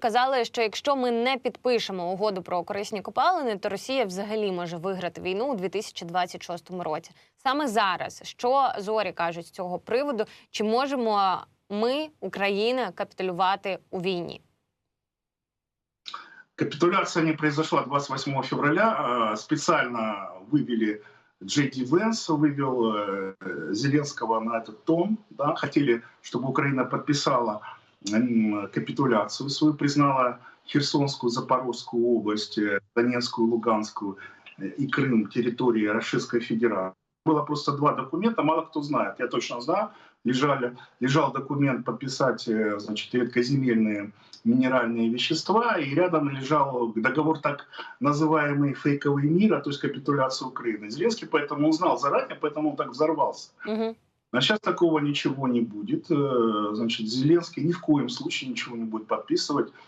казали, що якщо ми не підпишемо угоду про корисні копалини, то Росія взагалі може виграти війну у 2026 році. Саме зараз що зорі кажуть з цього приводу? Чи можемо ми, Україна, капітулювати у війні? Капитуляция не произошла 28 февраля. а Специально вывели Джей Ди Венс, вывел э, Зеленского на этот тон. Да, хотели, чтобы Украина подписала м, капитуляцию свою, признала Херсонскую, Запорожскую область, э, Донецкую, Луганскую э, и Крым территории Российской Федерации. Было просто два документа, мало кто знает. Я точно знаю. Лежали, лежал документ подписать э, значит, редкоземельные минеральные вещества, и рядом лежал договор так называемый фейковый мира, то есть капитуляция Украины. Зеленский поэтому узнал заранее, поэтому он так взорвался. Угу. А сейчас такого ничего не будет. Э, Значит, Зеленский ни в коем случае ничего не будет подписывать.